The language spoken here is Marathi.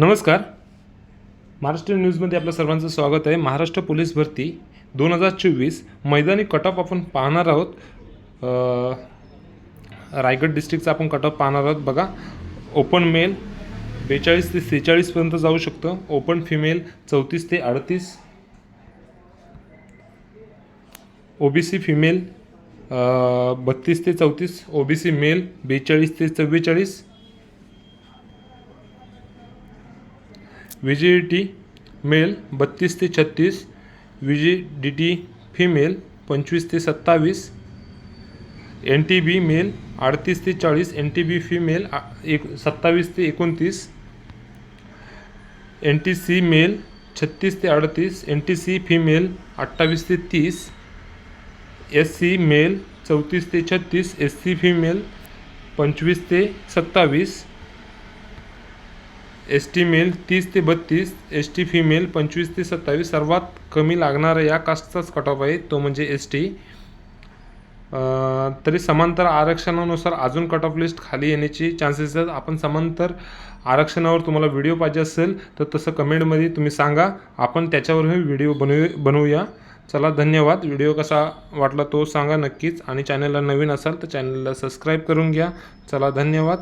नमस्कार. महाराष्ट्र न्यूजमध्ये आपल्या सर्वांचं स्वागत आहे. महाराष्ट्र पोलीस भरती दोन हजार चोवीस मैदानी कट ऑफ आपण पाहणार आहोत. रायगड डिस्ट्रिक्टचा आपण कटऑफ पाहणार आहोत. बघा ओपन मेल बेचाळीस ते सेहेचाळीसपर्यंत जाऊ शकतं. ओपन फिमेल चौतीस ते अडतीस. ओबीसी फिमेल बत्तीस ते चौतीस. ओबीसी मेल बेचाळीस ते चव्वेचाळीस. व्ही जी टी मेल बत्तीस ते छत्तीस V G D T female पंचवीस ते सत्तावीस, एन टी बी मेल अडतीस ते चाळीस, एन टी बी फिमेल एक, सत्तावीस ते एकोणतीस, एन टी सी मेल छत्तीस ते अडतीस, एन टी सी फिमेल अठ्ठावीस ते तीस, एस सी मेल चौतीस ते छत्तीस, एस सी फिमेल पंचवीस ते सत्तावीस एस टी मेल तीस ते बत्तीस एस टी फिमेल पंचवीस ते सत्तावीस सर्वात कमी लागणारा या कास्टचाच कट ऑफ आहे तो म्हणजे एस टी तरी समांतर आरक्षणानुसार अजून कट ऑफ लिस्ट खाली येण्याची चान्सेस आहेत. आपण समांतर आरक्षणावर तुम्हाला व्हिडिओ पाहिजे असेल तर तसं कमेंटमध्ये तुम्ही सांगा. आपण त्याच्यावरही व्हिडिओ बनवू बनवूया. चला धन्यवाद. व्हिडिओ कसा वाटला तो सांगा नक्कीच. आणि चॅनलला नवीन असाल तर चॅनलला सबस्क्राईब करून घ्या. चला धन्यवाद.